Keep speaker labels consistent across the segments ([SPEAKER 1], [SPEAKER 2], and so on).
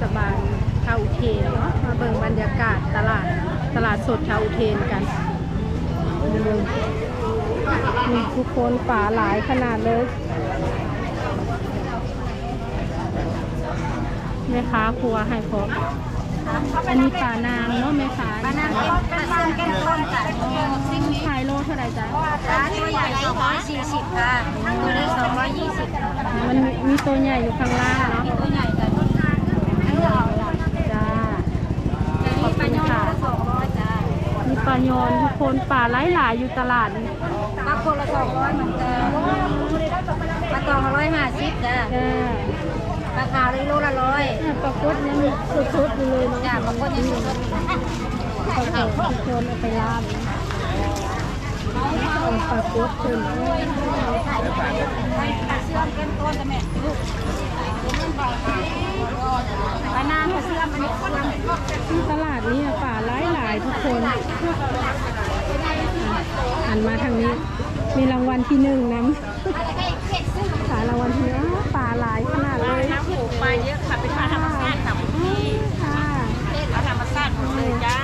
[SPEAKER 1] ศบาลชาวอุเทนเนาะมาเบิ่งบรรยากาศตลาดตลาดสดชาวอุเทนกันมาเบิ่งนี่ทุกคนป่าหลายขนาดเลยแม่ค้าครัวให้พร้อมอันนี้ป่านางเนาะแม่ค้า
[SPEAKER 2] ปลานางเป็นปลาซึ่งเป็นต้นจ้ะ
[SPEAKER 1] ขายโลเท่าไหร่จ๊ะ
[SPEAKER 2] จ้าตัวใหญ่สองร้อยสี่สิบค่ะตัวเล็กสองร้อยยี่สิบ
[SPEAKER 1] มันมีมีตัวใหญ่อยู่ข้างล่างเนาะ
[SPEAKER 2] ตัวใหญ่จ้ะต้นกลางอันนี้เอาละ
[SPEAKER 1] จ้า
[SPEAKER 2] แต่นี่ปลาย่อนละสองร้อยจ้า
[SPEAKER 1] มีป ลายอนทุกคนป่าหลายๆอยู่ตลาดนี่
[SPEAKER 2] ปลาคนละสองร้อยเหมือนกันปลาตองละร้อยห้าสิบจ้า
[SPEAKER 1] จ้า
[SPEAKER 2] ปลาขาวเลยโลละร้อย
[SPEAKER 1] เนี่ยปลากดยังสดๆอยู่เลยเนาะ
[SPEAKER 2] จ้าปลาคนยังสด
[SPEAKER 1] ปลากดทุกคนเอาไปลาบเอาปลากดขึ้น
[SPEAKER 2] เชื่อมเป็นต้นจ้ะแม่ปลานางกับเชื่อมอันนี้เชื่อม
[SPEAKER 1] ที่ตลาดนี้ คนหันมาทางนี้ มีรางวัลที่หนึ่งนะขายรางวัลที่หนึ่งอ้าวป่าหลายขนาดเลย
[SPEAKER 2] น้ำหูปลาเยอะค่ะ เป็นปลาธรรมชาติค่ะพี่
[SPEAKER 1] ค่ะ
[SPEAKER 2] ปลาธรรมชาติหมดเลยจ้า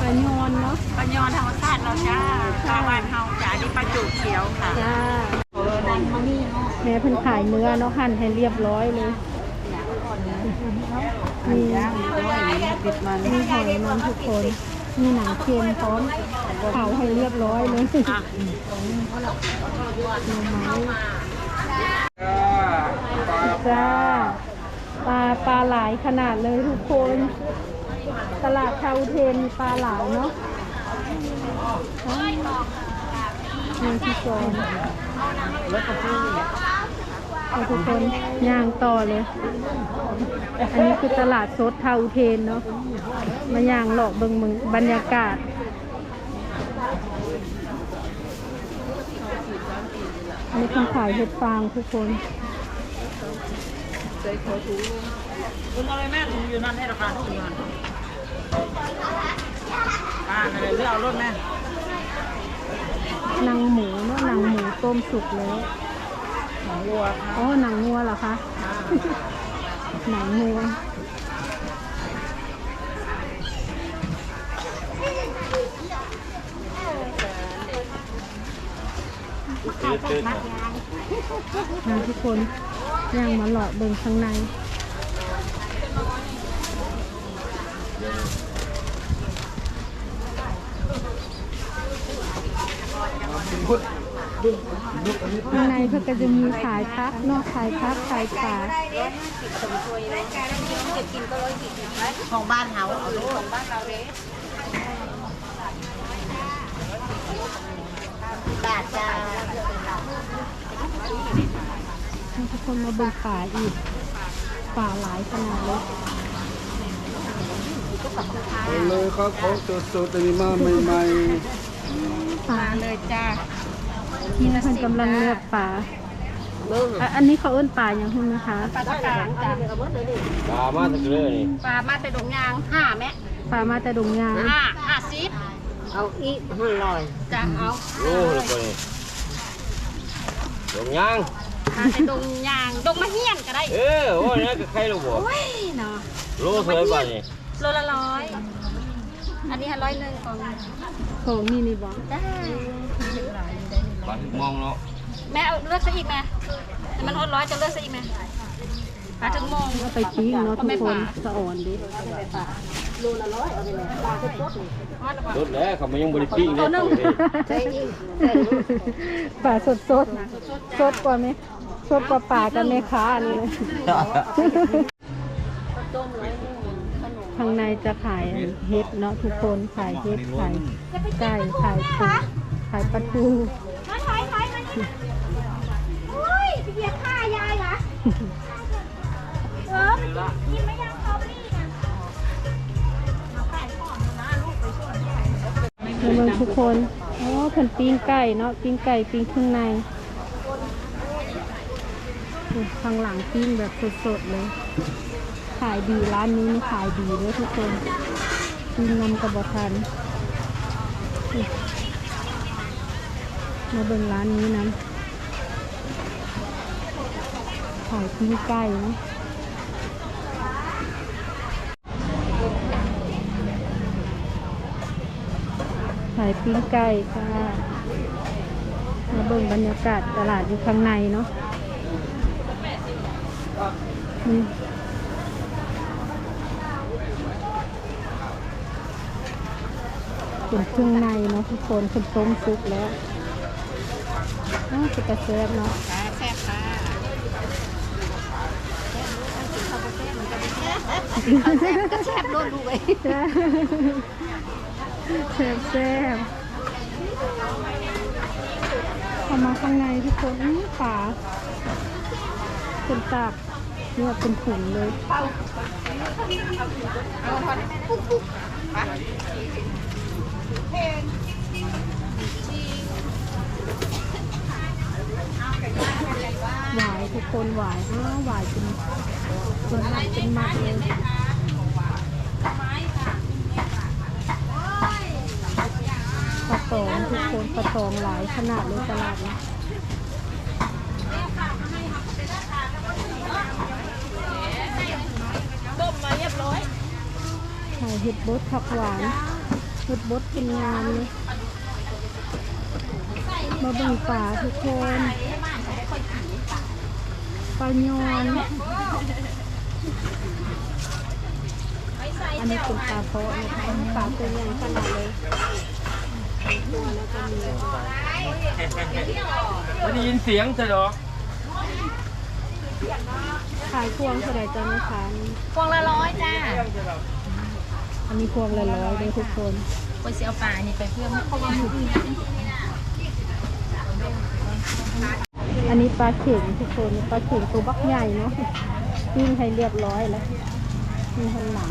[SPEAKER 1] ปลายอนเนาะ
[SPEAKER 2] ปลายอนธรรมชาติเราจ้าปลาวานเฮาจ้านี่ปลาจุกเขียวค่ะ
[SPEAKER 1] จ้า
[SPEAKER 2] ดันมานี่เนาะ
[SPEAKER 1] แม่เพิ่นขายเนื้อเนาะหั่นให้เรียบร้อยเลย มีมีหอยมันทุกคน มีหนังเค็มพร้อมเผาให้เรียบร้อยเลยหน่อไม้จ้าปลาปลาหลายขนาดเลยทุกคน ตลาดชาวเทนมีปลาหลายเนาะนี่ที่จอน เอาทุกคนย่างต่อเลย อันนี้คือตลาดสดทาอุเทนเนาะ มาย่างหลอกเบิงมึงบรรยากาศ อันนี้คนขายเห็ดฟางทุกคน
[SPEAKER 3] คุณเอาอะไรแม่ถุงอยู่นั่นให้ราคาเท่าไหร่นั่นป้าเลยเลือกเอารถแม่
[SPEAKER 1] นังหมูเนาะนังหมูต้มสุกแล้ว
[SPEAKER 3] หนังวัวครับ
[SPEAKER 1] อ๋อหนังงัวเหรอคะ หนังงัวนะทุกคนย่างมาหลอดเบิ่งข้างใน ข้างในเพื่อก็จะมีขายพักเนอกขายพักขายปลา
[SPEAKER 2] ของบ้านเฮาเอาลูกของบ้านเราเด้บาทจ้า
[SPEAKER 1] ให้ทุกคนมาเบิ่งป่าอีกป่าหลายขนาดเลย
[SPEAKER 4] เลยครับของสดๆอันนี้มาใหม่
[SPEAKER 1] ป่า
[SPEAKER 2] เลยจ้า
[SPEAKER 1] ที่เพิ่นกำลังเลือกป่าอะอันนี้เขาเอิ้นป่าอย่างไรคะ
[SPEAKER 2] ปลาตะกางจ้า
[SPEAKER 5] ปลามาตะเกือนี่
[SPEAKER 2] ปลามาแต่ดงยางห้าแม่
[SPEAKER 1] ป่ามาแต่ดงยาง
[SPEAKER 2] ห้าห้าสิบ
[SPEAKER 3] เอาอีกห้าร้อย
[SPEAKER 2] จ้าเอา
[SPEAKER 5] โอ้แล้วก็นี่ดงยาง
[SPEAKER 2] มาแต่ดงยางดงมะเฮียนก็ได้
[SPEAKER 5] เออโอ้ยนั่นก็ใครลูกบ่
[SPEAKER 2] โอ้ยเนาะ
[SPEAKER 5] โลเท่าไหร่บาทนี่
[SPEAKER 2] โลละร้อย อันนี้ร้อยหนึ่งของ
[SPEAKER 1] ของนี่นี่บอก
[SPEAKER 2] ได้
[SPEAKER 5] บาท มองเนาะ
[SPEAKER 2] แม่เอาเลือกซะอีกไหมแต่มันอดร้อยจะเลือกซะอีกไหมปลาถึงโมง
[SPEAKER 1] เอาไปปิ้งเนาะทุกคนสะอ่อนดิ
[SPEAKER 5] รถแล้วเขามันยังบริปิ้งเลยตัวนี้
[SPEAKER 1] ป่าสดสดสดกว่าไหมสดกว่าป่ากันไหมคะอันนี้เลยข้างในจะขายเห็ดเนาะทุกคนขายเห็ดขายไก่ขายปูขายปลาทู
[SPEAKER 2] โอ้ยไปเหยียบข้ายายเหรอ เออมันกินไม่ยังเขาไม่ดีนะ
[SPEAKER 1] เมืองทุกคน อ๋อเพิ่นปิ้งไก่เนาะ ปิ้งไก่ปิ้งข้างในอุ๊ยข้างหลังปิ้งแบบสดๆเลย ขายดีร้านนี้นี่ขายดีด้วยทุกคนปิ้งนำกระบอกทันอุ๊ย มาเบิ่งร้านนี้นะขายปิ้งไก่นะขายปิ้งไก่ค่ะ มาเบิ่งบรรยากาศตลาดอยู่ข้างในเนาะเป็นเครื่องในเนาะทุกคนคนต้มซุปแล้ว อ้าวจะกระแซบเนาะ
[SPEAKER 2] แซ่บค่ะก็แซ่บโดนดูไว้
[SPEAKER 1] แซ่บแซ่บเข้ามาข้างในทุกคนอื้อฝาเป็นตากเนี่ยเป็นถุงเลย หวายทุกคนหวายอ้าวหวายเป็นส่วนมากเป็นมากเลยปลาตองทุกคนปลาตองหลายขนาดเลยตลาดนี้อยใส่เห็ดบดผักหวานเห็ดบดเป็นงานเลยมาบิ่งป่าทุกคนายอนอันนี้เป็นปลาเพาะนะคะปลาตัวใหญ่ขนาดเลย
[SPEAKER 3] ไม่ได้ยินเสียงเธอหรอก
[SPEAKER 1] ขายพวงเท่าไหร่จ้าแม่ค้า
[SPEAKER 2] พวงละร้อยจ้า
[SPEAKER 1] อันนี้พวงละร้อยเลยทุกคน
[SPEAKER 2] คนเสียวปลานี่ไปเพื่อเพราะว่ามืออื่น
[SPEAKER 1] อันนี้ ปลาเข่งทุกคน ปลาเข่งตัวบักใหญ่เนาะปิ้งให้เรียบร้อยแล้วมีหันหลัง